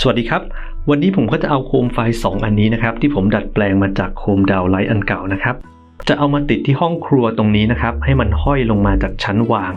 สวัสดีครับ วันนี้ผมก็จะเอาโคมไฟ 2 อันนี้นะครับ ที่ผมดัดแปลงมาจากโคมดาวไลท์อันเก่านะครับ จะเอามาติดที่ห้องครัวตรงนี้นะครับ ให้มันห้อยลงมาจากชั้นวาง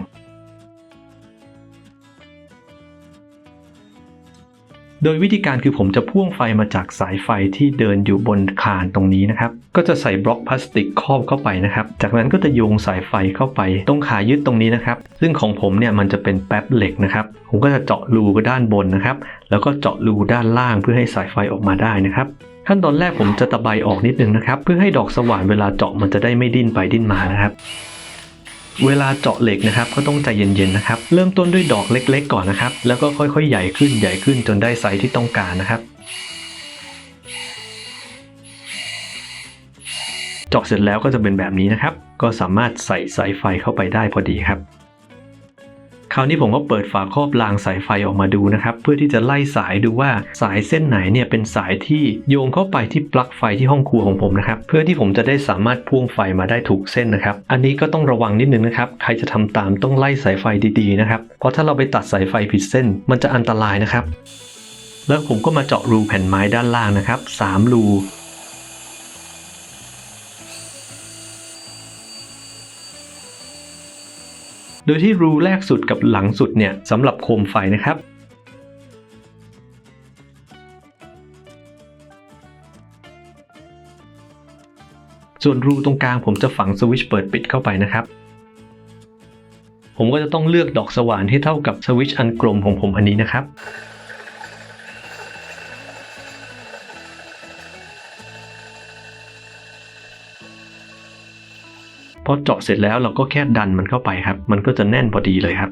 โดยวิธีการคือผมจะพ่วงไฟมาจากสายไฟที่เดินอยู่บนคานตรงนี้นะครับ ก็จะใส่บล็อกพลาสติกครอบเข้าไปนะครับ จากนั้นก็จะโยงสายไฟเข้าไปตรงขายึดตรงนี้นะครับ ซึ่งของผมเนี่ยมันจะเป็นแป๊บเหล็กนะครับ ผมก็จะเจาะรูด้านบนนะครับ แล้วก็เจาะรูด้านล่างเพื่อให้สายไฟออกมาได้นะครับขั้นตอนแรกผมจะตะไบออกนิดนึงนะครับ เพื่อให้ดอกสว่านเวลาเจาะมันจะได้ไม่ดิ้นไปดิ้นมานะครับ เวลาเจาะเหล็กนะครับก็ต้องใจเย็นๆนะครับ เริ่มต้นด้วยดอกเล็ก ๆ ก่อนนะครับ แล้วก็ค่อยๆ ใหญ่ขึ้นใหญ่ขึ้นจนได้ไซส์ที่ต้องการนะครับเจาะเสร็จแล้วก็จะเป็นแบบนี้นะครับ ก็สามารถใส่สายไฟเข้าไปได้พอดีครับ คราวนี้ผมก็เปิดฝาครอบรางสายไฟออกมาดูนะครับ เพื่อที่จะไล่สายดูว่าสายเส้นไหนเนี่ยเป็นสายที่โยงเข้าไปที่ปลั๊กไฟที่ห้องครัวของผมนะครับ เพื่อที่ผมจะได้สามารถพ่วงไฟมาได้ถูกเส้นนะครับ อันนี้ก็ต้องระวังนิดนึงนะครับ ใครจะทำตามต้องไล่สายไฟดีๆนะครับ เพราะถ้าเราไปตัดสายไฟผิดเส้น มันจะอันตรายนะครับ แล้วผมก็มาเจาะรูแผ่นไม้ด้านล่างนะครับสามรู โดยที่รูแรกสุดกับหลังสุดเนี่ยสำหรับโคมไฟนะครับส่วนรูตรงกลางผมจะฝังสวิตช์เปิดปิดเข้าไปนะครับ ผมก็จะต้องเลือกดอกสว่านที่เท่ากับสวิตช์อันกลมของผมอันนี้นะครับ อเจาะเสร็จแล้วเราก็แค่ดันมันเข้าไปครับ มันก็จะแน่นพอดีเลยครับ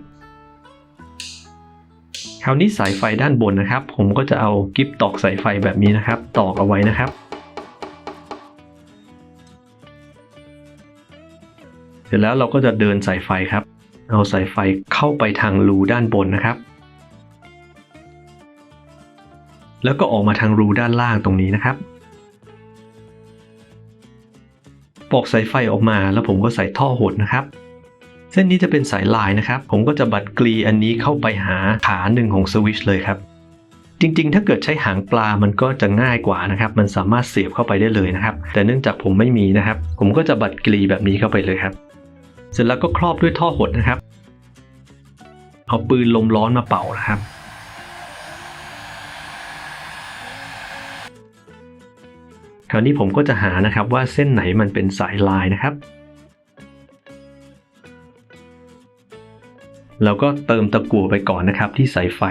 คราวนี้สายไฟด้านบนนะครับ ผมก็จะเอากิฟตอกสายไฟแบบนี้นะครับ ตอกเอาไว้นะครับ เสร็จแล้วเราก็จะเดินสายไฟครับ เอาสายไฟเข้าไปทางรูด้านบนนะครับ แล้วก็ออกมาทางรูด้านล่างตรงนี้นะครับ ปอกสายไฟออกมาแล้วผมก็ใส่ท่อหดนะครับ เส้นนี้จะเป็นสายลายนะครับ ผมก็จะบัดกรีอันนี้เข้าไปหาขาหนึ่งของสวิชเลยครับ จริงๆ ถ้าเกิดใช้หางปลามันก็จะง่ายกว่านะครับ มันสามารถเสียบเข้าไปได้เลยนะครับ แต่เนื่องจากผมไม่มีนะครับ ผมก็จะบัดกรีแบบนี้เข้าไปเลยครับ เสร็จแล้วก็ครอบด้วยท่อหดนะครับ เอาปืนลมร้อนมาเป่านะครับ คราวนี้ผมก็จะหานะครับว่าเส้นไหนมันเป็นสายลายนะครับ แล้วก็เติมตะกั่วไปก่อนนะครับที่สายไฟ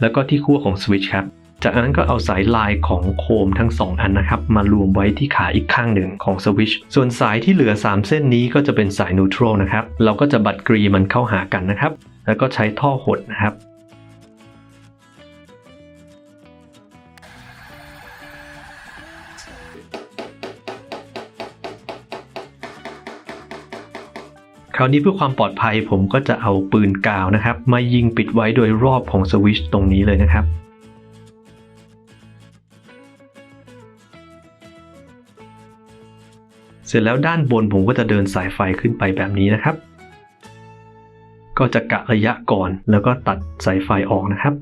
แล้วก็ที่ขั้วของสวิตช์ครับ จากนั้นก็เอาสายลายของโคมทั้ง 2 อันนะครับ มารวมไว้ที่ขาอีกข้างหนึ่งของสวิตช์ ส่วนสายที่เหลือ 3 เส้นนี้ก็จะเป็นสายนูโตรนะครับ เราก็จะบัดกรีมันเข้าหากันนะครับ แล้วก็ใช้ท่อหดนะครับ ราวนี้เพื่อความปลอดภัยผมก็จะเอาปืนกาวนะครับ มายิงปิดไว้โดยรอบของสวิชตรงนี้เลยนะครับเสร็จแล้วด้านบนผมก็จะเดินสายไฟขึ้นไปแบบนี้นะครับ ก็จะกะระยะก่อนแล้วก็ตัดสายไฟออกนะครับ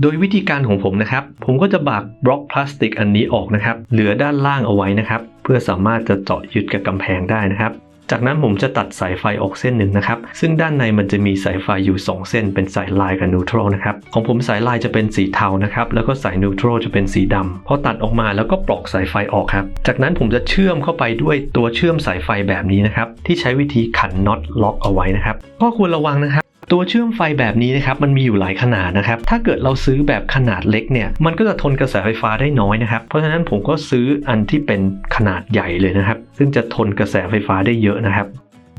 โดยวิธีการของผมนะครับ ผมก็จะบากบล็อกพลาสติกอันนี้ออกนะครับ เหลือด้านล่างเอาไว้นะครับ เพื่อสามารถจะเจาะยึดกับกำแพงได้นะครับ จากนั้นผมจะตัดสายไฟออกเส้นหนึ่งนะครับ ซึ่งด้านในมันจะมีสายไฟอยู่ 2 เส้น เป็นสายลายกับนูโตรนะครับ ของผมสายลายจะเป็นสีเทานะครับ แล้วก็สายนูโตรจะเป็นสีดำพอตัดออกมาแล้วก็ปลอกสายไฟออกครับ จากนั้นผมจะเชื่อมเข้าไปด้วยตัวเชื่อมสายไฟแบบนี้นะครับ ที่ใช้วิธีขันน็อตล็อกเอาไว้นะครับ ข้อควรระวังนะครับ ตัวเชื่อมไฟแบบนี้นะครับมันมีอยู่หลายขนาดนะครับ ถ้าเกิดเราซื้อแบบขนาดเล็กเนี่ยมันก็จะทนกระแสไฟฟ้าได้น้อยนะครับ เพราะฉะนั้นผมก็ซื้ออันที่เป็นขนาดใหญ่เลยนะครับ ซึ่งจะทนกระแสไฟฟ้าได้เยอะนะครับ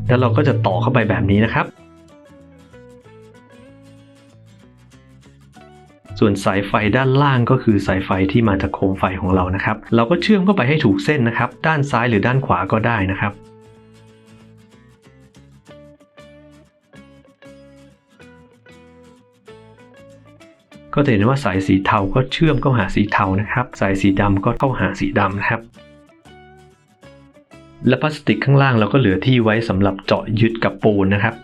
แล้วเราก็จะต่อเข้าไปแบบนี้นะครับ ส่วนสายไฟด้านล่างก็คือสายไฟที่มาจากโคมไฟของเรานะครับ เราก็เชื่อมเข้าไปให้ถูกเส้นนะครับ ด้านซ้ายหรือด้านขวาก็ได้นะครับ ก็จะเห็นว่าสายสีเทาก็เชื่อมเข้าหาสีเทานะครับ สายสีดำก็เข้าหาสีดำนะครับ และพลาสติกข้างล่างเราก็เหลือที่ไว้สำหรับเจาะยึดกับปูนนะครับ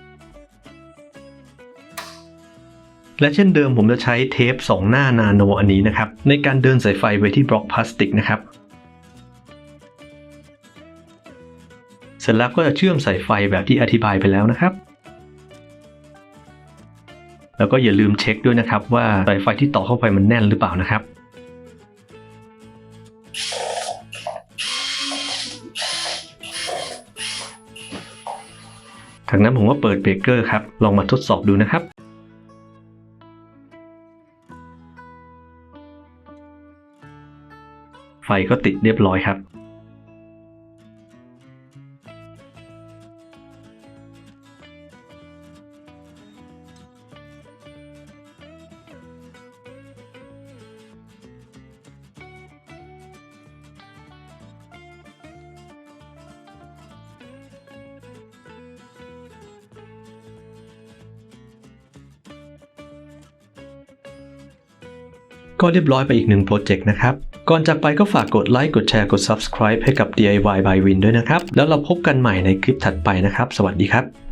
และเช่นเดิมผมจะใช้เทป 2 หน้านาโนอันนี้นะครับ ในการเดินสายไฟไว้ที่บล็อกพลาสติกนะครับเสร็จแล้วก็จะเชื่อมสายไฟแบบที่อธิบายไปแล้วนะครับ แล้วก็อย่าลืมเช็คด้วยนะครับ ว่าสายไฟที่ต่อเข้าไปมันแน่นหรือเปล่านะครับ จากนั้นผมก็เปิดเบรกเกอร์ครับ ลองมาทดสอบดูนะครับไฟก็ติดเรียบร้อยครับ ก็เรียบร้อยไปอีกหนึ่งโปรเจกต์นะครับ ก่อนจากไปก็ฝากกดไลค์ กดแชร์ กด subscribe ให้กับ DIY by Win ด้วยนะครับ แล้วเราพบกันใหม่ในคลิปถัดไปนะครับ สวัสดีครับ